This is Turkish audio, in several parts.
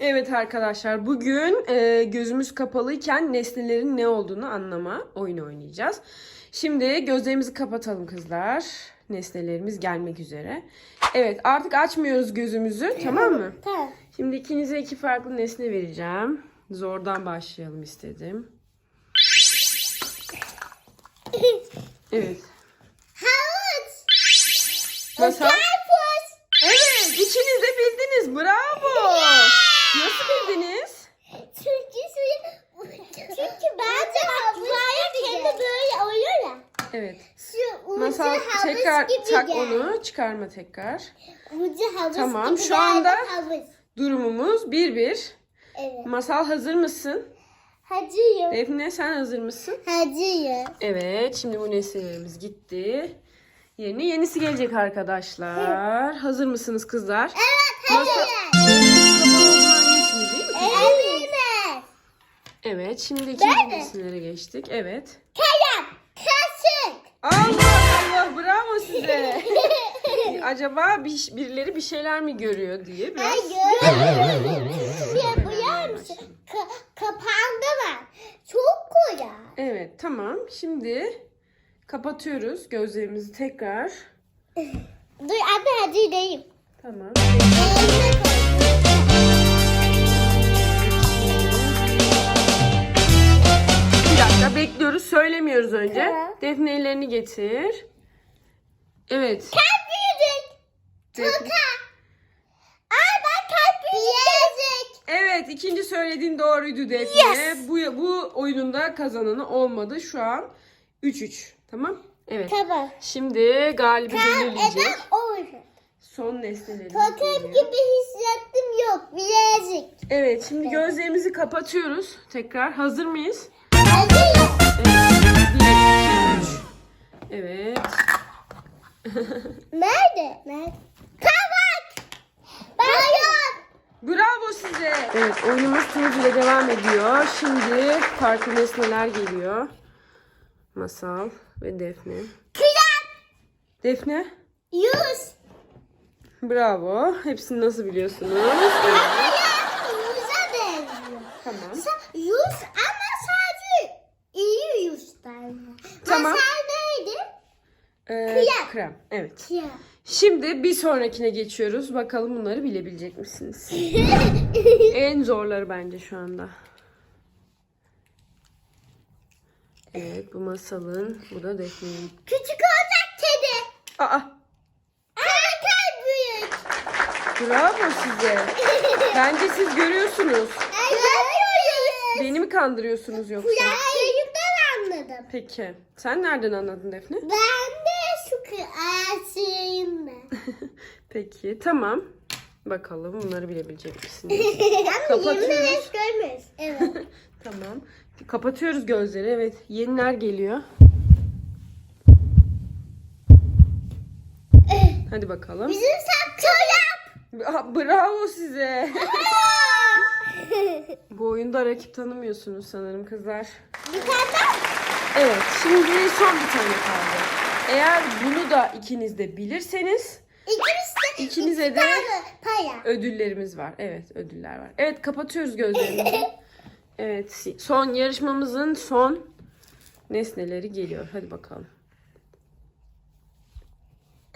Evet arkadaşlar bugün e, gözümüz kapalıyken nesnelerin ne olduğunu anlama oyunu oynayacağız. Şimdi gözlerimizi kapatalım kızlar. Nesnelerimiz gelmek üzere. Evet artık açmıyoruz gözümüzü tamam mı? Tamam. Şimdi ikinize iki farklı nesne vereceğim. Zordan başlayalım istedim. Evet. Havuç. Masal. Evet ikiniz de bildiniz bravo. Nasıl bildiniz? Çünkü suyu... Çünkü bence havuç kendi böyle oluyor ya. Evet. Şu ucu Masal tekrar gibi tak gel. onu çıkarma tekrar. Ucu havuç Tamam, gibi şu geldi, anda- Havuç. Durumumuz 1-1. Evet. Masal hazır mısın? Hacıyım. Defne sen hazır mısın? Hacıyım. Evet şimdi bu nesnelerimiz gitti. Yerine yenisi gelecek arkadaşlar. Hazır mısınız kızlar? Evet değil mi? Evet. Evet şimdi ikinci nesnelere geçtik. Evet. Kalem. Size. Acaba bir, birileri bir şeyler mi görüyor diye biraz. Hayır. Şey buyar mısın? Ka- kapandı mı? Çok kolay. Evet tamam şimdi kapatıyoruz gözlerimizi tekrar. Dur anne hadi deyim. Tamam. Bir dakika bekliyoruz söylemiyoruz önce. Tamam. Defne ellerini getir. Evet. Kalp. Defne- Toka. Ay ben kalp büyüdük. Evet ikinci söylediğin doğruydu Defne. Bu, bu oyununda kazananı olmadı. Şu an 3-3. Tamam. Evet. Tamam. Şimdi galibi belirleyecek. eden oyun. Son nesnelerimiz Totem gibi hissettim yok. Bilezik. Evet şimdi gözlerimizi kapatıyoruz. Tekrar hazır mıyız? Hadi. Evet. Bir, iki, üç. Evet. Nerede? Nerede? Kabak. Bayon. Bravo size. Evet oyunumuz ile devam ediyor. Şimdi farklı nesneler geliyor. Masal ve Defne. Kıyan. Defne. Yüz. Bravo. Hepsini nasıl biliyorsunuz? Evet. Ama ya yüze benziyor. Tamam. Sa- Yüz ama sadece iyi yüzden. Tamam. Masal? Ee, Krem. krem. Evet. Ya. Şimdi bir sonrakine geçiyoruz. Bakalım bunları bilebilecek misiniz? En zorları bence şu anda. Evet bu masalın. Bu da Defne'nin. Küçük olacak kedi. Aa Erken büyük. bravo size. Bence siz görüyorsunuz. Görüyoruz. Beni mi kandırıyorsunuz yoksa? Kulaklarımdan anladım. Peki. Sen nereden anladın Defne? Ben kıyasıyım ben. Peki tamam. Bakalım bunları bilebilecek misiniz? Kapatıyoruz. görmüyoruz. Evet. tamam. Kapatıyoruz gözleri. Evet. Yeniler geliyor. Hadi bakalım. Bizim çorap. Aa, Bravo size. Bu oyunda rakip tanımıyorsunuz sanırım kızlar. Bir tane daha. Evet. Şimdi son bir tane kaldı. Eğer bunu da ikiniz de bilirseniz İkimiz de İkinize iki de- tane para. ödüllerimiz var. Evet ödüller var. Evet kapatıyoruz gözlerimizi. Evet son yarışmamızın son nesneleri geliyor. Hadi bakalım.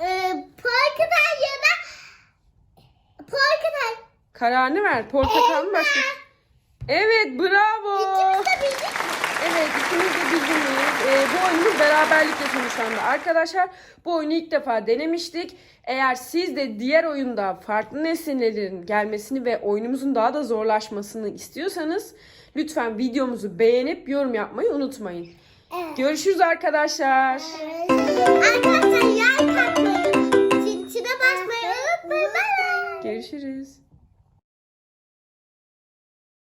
Ee, portakal ya da portakal. Kararını ver. Portakal mı başka? Evet bravo. İkimiz de bildik. Evet ikimiz de bildiniz. Ee, bu oyunumuz beraberlikle sonuçlandı. Arkadaşlar bu oyunu ilk defa denemiştik. Eğer siz de diğer oyunda farklı nesnelerin gelmesini ve oyunumuzun daha da zorlaşmasını istiyorsanız lütfen videomuzu beğenip yorum yapmayı unutmayın. Evet. Görüşürüz arkadaşlar. Arkadaşlar yay katmayı, çin çine basmayı unutmayın. Görüşürüz.